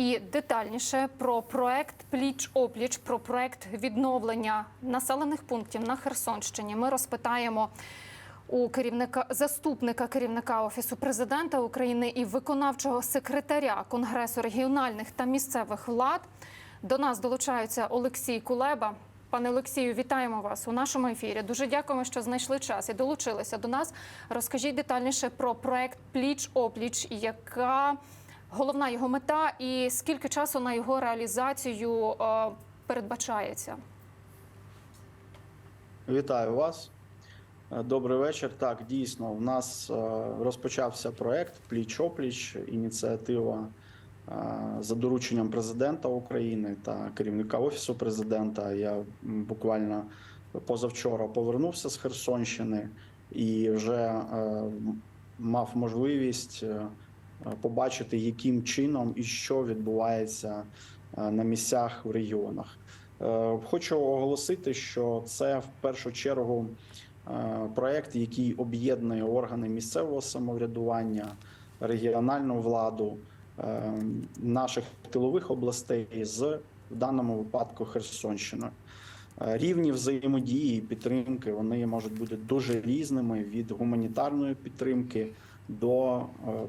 і детальніше про проект Пліч опліч, про проект відновлення населених пунктів на Херсонщині. Ми розпитаємо у керівника заступника керівника офісу президента України і виконавчого секретаря Конгресу регіональних та місцевих влад. До нас долучаються Олексій Кулеба. Пане Олексію, вітаємо вас у нашому ефірі. Дуже дякуємо, що знайшли час і долучилися до нас. Розкажіть детальніше про проект Пліч опліч, яка головна його мета, і скільки часу на його реалізацію е, передбачається. Вітаю вас. Е, Добрий вечір. Так, дійсно, в нас е, розпочався проект Пліч опліч, ініціатива за дорученням президента України та керівника офісу президента. Я буквально позавчора повернувся з Херсонщини і вже мав можливість побачити, яким чином і що відбувається е, на місцях в регіонах. Е, Хочу оголосити, що це в першу чергу е, проект, який об'єднує органи місцевого самоврядування, регіональну владу е, наших тилових областей з в даному випадку Херсонщиною. Е, Рівні взаємодії і підтримки вони можуть бути дуже різними від гуманітарної підтримки до е,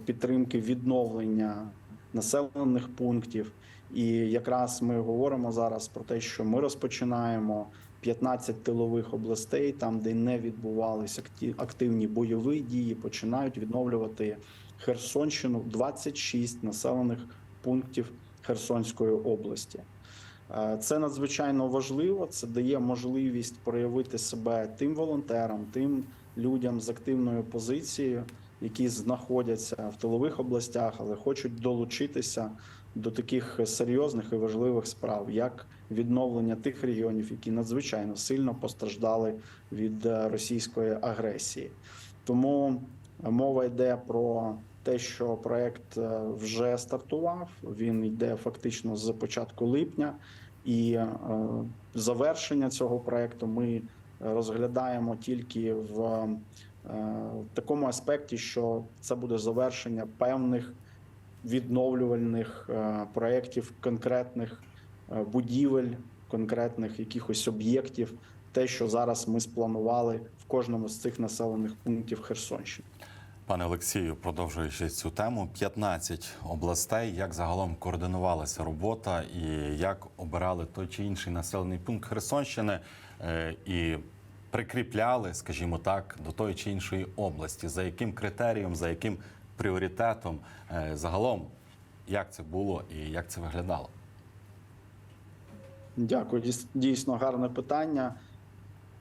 підтримки відновлення населених пунктів. І якраз ми говоримо зараз про те, що ми розпочинаємо 15 тилових областей, там де не відбувалися активні бойові дії, починають відновлювати Херсонщину 26 населених пунктів Херсонської області. Е, Це надзвичайно важливо. Це дає можливість проявити себе тим волонтерам, тим людям з активною позицією, які знаходяться в тилових областях, але хочуть долучитися до таких серйозних і важливих справ, як відновлення тих регіонів, які надзвичайно сильно постраждали від е, російської агресії. Тому мова йде про те, що проект е, вже стартував. Він йде фактично з початку липня, і е, завершення цього проекту ми розглядаємо тільки в е, такому аспекті, що це буде завершення певних відновлювальних е, проєктів, конкретних е, будівель, конкретних якихось об'єктів, те, що зараз ми спланували в кожному з цих населених пунктів Херсонщини. Пане Олексію, продовжуючи цю тему, 15 областей. Як загалом координувалася робота і як обирали той чи інший населений пункт Херсонщини і прикріпляли, скажімо так, до тої чи іншої області, за яким критерієм, за яким пріоритетом Е, загалом, як це було і як це виглядало? Дякую. Дійсно гарне питання.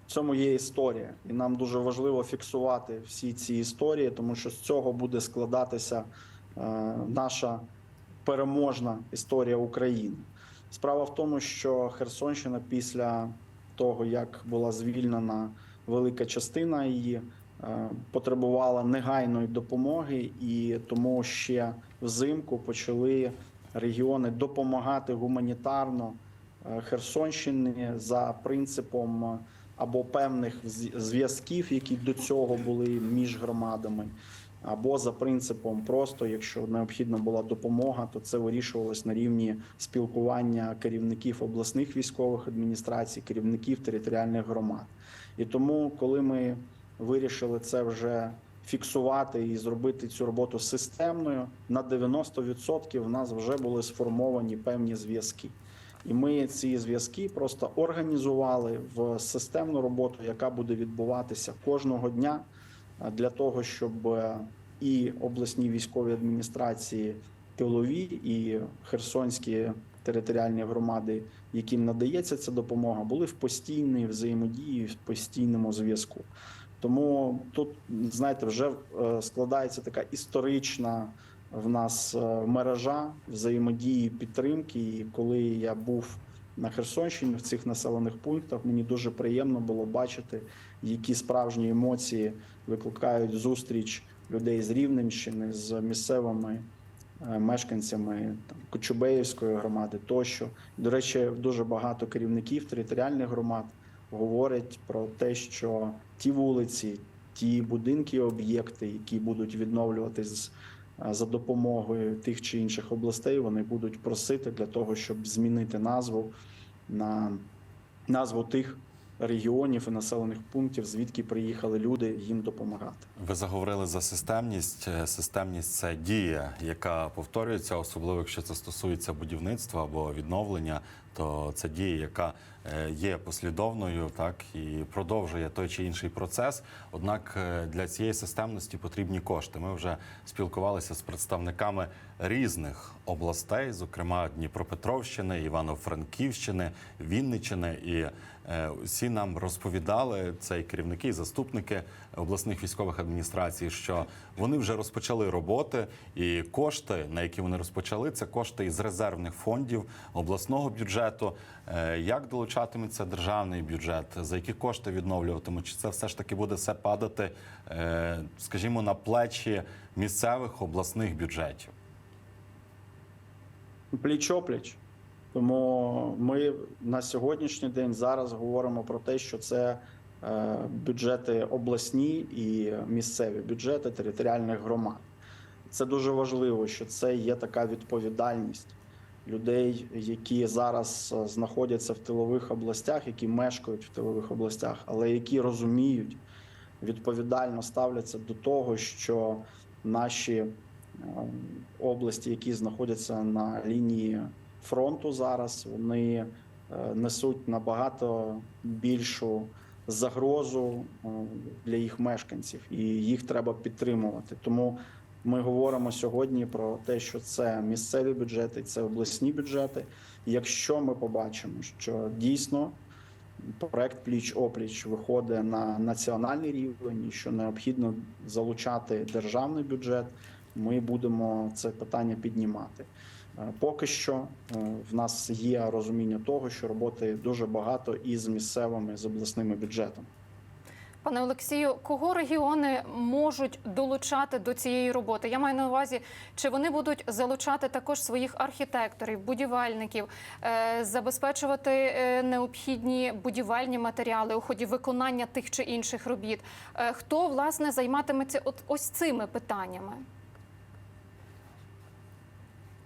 В цьому є історія, і нам дуже важливо фіксувати всі ці історії, тому що з цього буде складатися е, наша переможна історія України. Справа в тому, що Херсонщина після того, як була звільнена велика частина її, е, потребувала негайної допомоги, і тому ще взимку почали регіони допомагати гуманітарно е, Херсонщині за принципом е, або певних зв'язків, які до цього були між громадами, або за принципом просто, якщо необхідна була допомога, то це вирішувалось на рівні спілкування керівників обласних військових адміністрацій, керівників територіальних громад. І тому, коли ми вирішили це вже фіксувати і зробити цю роботу системною, на 90% в нас вже були сформовані певні зв'язки. І ми ці зв'язки просто організували в системну роботу, яка буде відбуватися кожного дня для того, щоб е, і обласні військові адміністрації тилові, і херсонські територіальні громади, яким надається ця допомога, були в постійній взаємодії, в постійному зв'язку. Тому тут, знаєте, вже е, складається така історична в нас е, мережа взаємодії підтримки. І коли я був на Херсонщині в цих населених пунктах, мені дуже приємно було бачити, які справжні емоції викликають зустріч людей з Рівненщини, з місцевими е, мешканцями там, Кочубеївської громади тощо. До речі, дуже багато керівників територіальних громад говорять про те, що ті вулиці, ті будинки, об'єкти, які будуть відновлюватись за допомогою тих чи інших областей вони будуть просити для того, щоб змінити назву на назву тих регіонів і населених пунктів, звідки приїхали люди їм допомагати. Ви заговорили за системність. Е, Системність це дія, яка повторюється, особливо якщо це стосується будівництва або відновлення, то це дія, яка е, є послідовною, так і продовжує той чи інший процес. Однак е, для цієї системності потрібні кошти. Ми вже спілкувалися з представниками різних областей, зокрема Дніпропетровщини, Івано-Франківщини, Вінниччини, і всі нам розповідали це і керівники, і заступники обласних військових адміністрацій, що вони вже розпочали роботи, і кошти, на які вони розпочали, це кошти із резервних фондів обласного бюджету. Е, Як долучатиметься державний бюджет? За які кошти відновлюватимуть? Чи це все ж таки буде все падати, е, скажімо, на плечі місцевих обласних бюджетів? пліч-опліч. Тому ми на сьогоднішній день зараз говоримо про те, що це е, бюджети обласні і місцеві бюджети територіальних громад. Це дуже важливо, що це є така відповідальність людей, які зараз е, знаходяться в тилових областях, які мешкають в тилових областях, але які розуміють, відповідально ставляться до того, що наші е, області, які знаходяться на лінії фронту зараз, вони е, несуть набагато більшу загрозу е, для їх мешканців, і їх треба підтримувати. Тому ми говоримо сьогодні про те, що це місцеві бюджети, це обласні бюджети. Якщо ми побачимо, що дійсно проект пліч опліч виходить на національний рівень, що необхідно залучати державний бюджет, ми будемо це питання піднімати. Е, Поки що е, в нас є розуміння того, що роботи дуже багато із місцевими з обласними бюджетами. Пане Олексію, кого регіони можуть долучати до цієї роботи? Я маю на увазі, чи вони будуть залучати також своїх архітекторів, будівельників, е, забезпечувати необхідні будівельні матеріали у ході виконання тих чи інших робіт? Хто власне займатиметься ось цими питаннями?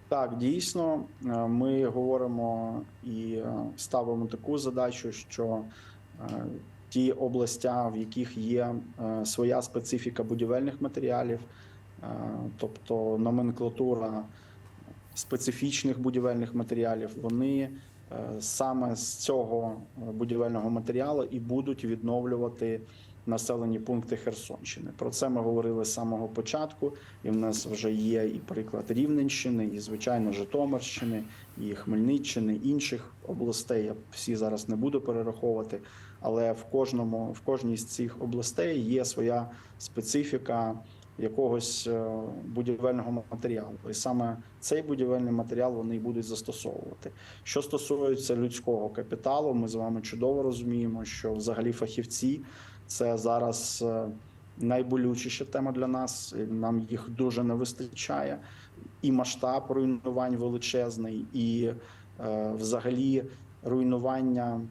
Так, дійсно, е, ми говоримо і е, ставимо таку задачу, що е, ті областя, в яких є своя специфіка будівельних матеріалів, тобто номенклатура специфічних будівельних матеріалів, вони саме з цього будівельного матеріалу і будуть відновлювати населені пункти Херсонщини. Про це ми говорили з самого початку, і в нас вже є і приклад Рівненщини, і звичайно Житомирщини, і Хмельниччини, інших областей. Я всі зараз не буду перераховувати, але в кожному в кожній з цих областей є своя специфіка якогось е, будівельного матеріалу, і саме цей будівельний матеріал вони будуть застосовувати. Що стосується людського капіталу, ми з вами чудово розуміємо, що взагалі фахівці це зараз е, найболючіша тема для нас. Нам їх дуже не вистачає. І масштаб руйнувань величезний, і е, взагалі руйнування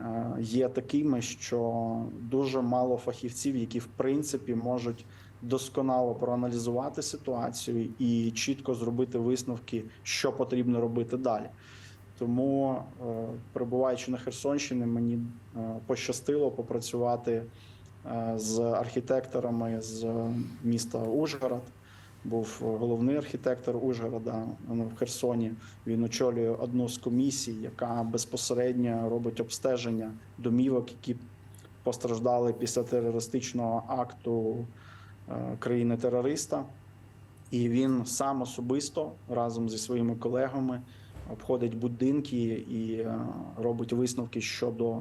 е, є такими, що дуже мало фахівців, які в принципі можуть досконало проаналізувати ситуацію і чітко зробити висновки, що потрібно робити далі. Тому, е, перебуваючи на Херсонщині, мені е, пощастило попрацювати е, з архітекторами з міста Ужгород. Був головний архітектор Ужгорода ну, в Херсоні. Він очолює одну з комісій, яка безпосередньо робить обстеження домівок, які постраждали після терористичного акту країни-терориста. І він сам особисто разом зі своїми колегами обходить будинки і е, робить висновки щодо е,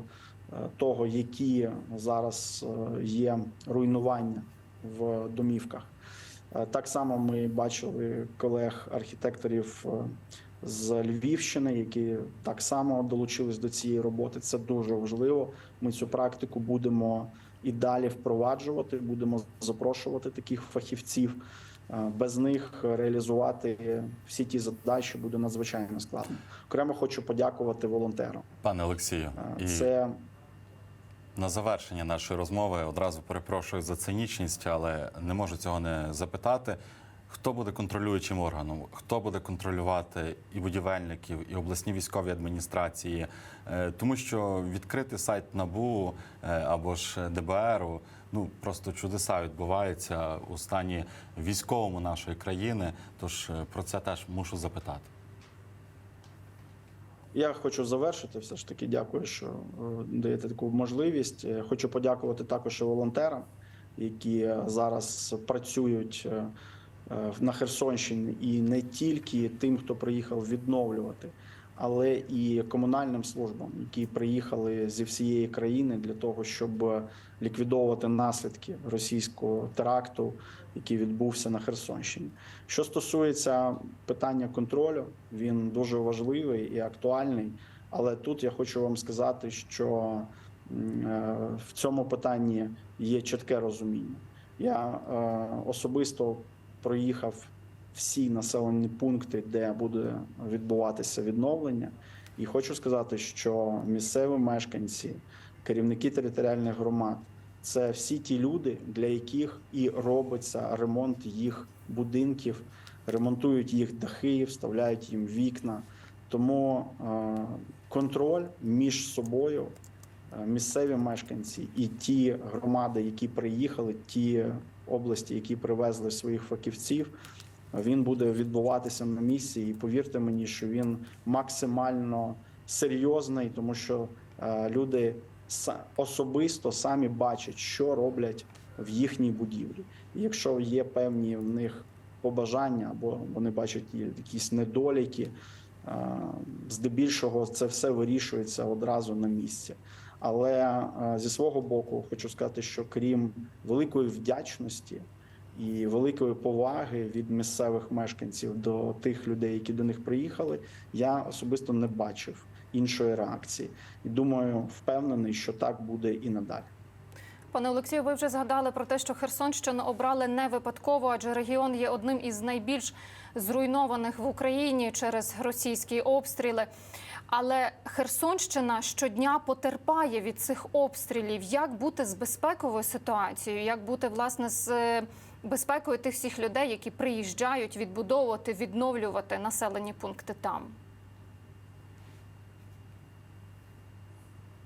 того, які зараз е, є руйнування в домівках. Так само ми бачили колег-архітекторів з Львівщини, які так само долучились до цієї роботи. Це дуже важливо. Ми цю практику будемо і далі впроваджувати. Будемо запрошувати таких фахівців. Без них реалізувати всі ті задачі буде надзвичайно складно. Окремо хочу подякувати волонтерам. Пане Олексію, Це на завершення нашої розмови одразу перепрошую за цинічність, але не можу цього не запитати. Хто буде контролюючим органом? Хто буде контролювати і будівельників, і обласні військові адміністрації? Е, Тому що відкрити сайт НАБУ е, або ж ДБРу ну просто чудеса відбуваються у стані військовому нашої країни. Тож е, про це теж мушу запитати. Я хочу завершити. Все ж таки, дякую, що даєте таку можливість. Хочу подякувати також волонтерам, які зараз працюють на Херсонщині, і не тільки тим, хто приїхав відновлювати, але і комунальним службам, які приїхали зі всієї країни для того, щоб е, ліквідовувати наслідки російського теракту, який відбувся на Херсонщині. Що стосується питання контролю, він дуже важливий і актуальний. Але тут я хочу вам сказати, що е, в цьому питанні є чітке розуміння. Я е, особисто проїхав всі населені пункти, де буде відбуватися відновлення, і хочу сказати, що місцеві мешканці, керівники територіальних громад це всі ті люди, для яких і робиться ремонт їх будинків, ремонтують їх дахи, вставляють їм вікна. Тому е, контроль між собою, е, місцеві мешканці і ті громади, які приїхали, ті області, які привезли своїх фахівців, він буде відбуватися на місці. І повірте мені, що він максимально серйозний, тому що е, люди особисто самі бачать, що роблять в їхній будівлі. І якщо є певні в них побажання, або вони бачать якісь недоліки, е, здебільшого це все вирішується одразу на місці. Але е, зі свого боку хочу сказати, що крім великої вдячності і великої поваги від місцевих мешканців до тих людей, які до них приїхали, я особисто не бачив іншої реакції. І думаю, впевнений, що так буде і надалі. Пане Олексію, ви вже згадали про те, що Херсонщину обрали не випадково, адже регіон є одним із найбільш зруйнованих в Україні через російські обстріли. Але Херсонщина щодня потерпає від цих обстрілів. Як бути з безпековою ситуацією? Як бути власне з е, безпекою тих всіх людей, які приїжджають відбудовувати, відновлювати населені пункти там?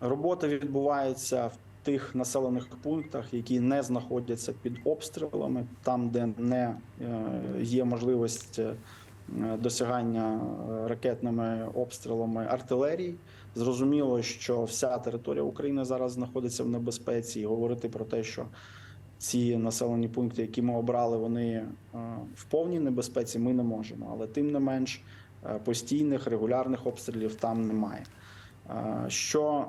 Робота відбувається в тих населених пунктах, які не знаходяться під обстрілами, там, де не е, є можливість е, досягання е, ракетними обстрілами артилерії. Зрозуміло, що вся територія України зараз знаходиться в небезпеці, і говорити про те, що ці населені пункти, які ми обрали, вони в повній небезпеці, ми не можемо. Але тим не менш постійних регулярних обстрілів там немає. Що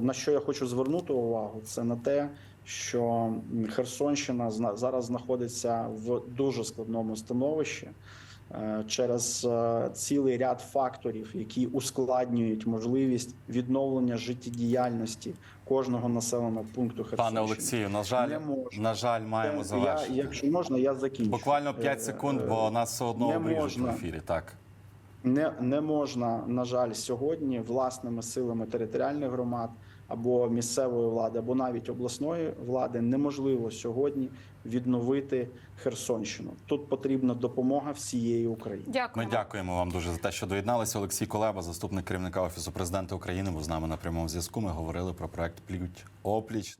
е, на що я хочу звернути увагу, це на те, що Херсонщина зараз знаходиться в дуже складному становищі е, через е, цілий ряд факторів, які ускладнюють можливість відновлення життєдіяльності кожного населеного пункту Херсонщини. Пане Олексію, на жаль, на жаль, маємо я, якщо можна, я закінчу. Буквально Е, 5 секунд, бо нас все одно обріжуть в ефірі. Так. Не, не можна, на жаль, сьогодні власними силами територіальних громад або місцевої влади, або навіть обласної влади неможливо сьогодні відновити Херсонщину. Тут потрібна допомога всієї України. Ми дякуємо вам дуже за те, що доєдналися. Олексій Колеба, заступник керівника офісу президента України, був з нами на прямому зв'язку. Ми говорили про проект Плють опліч.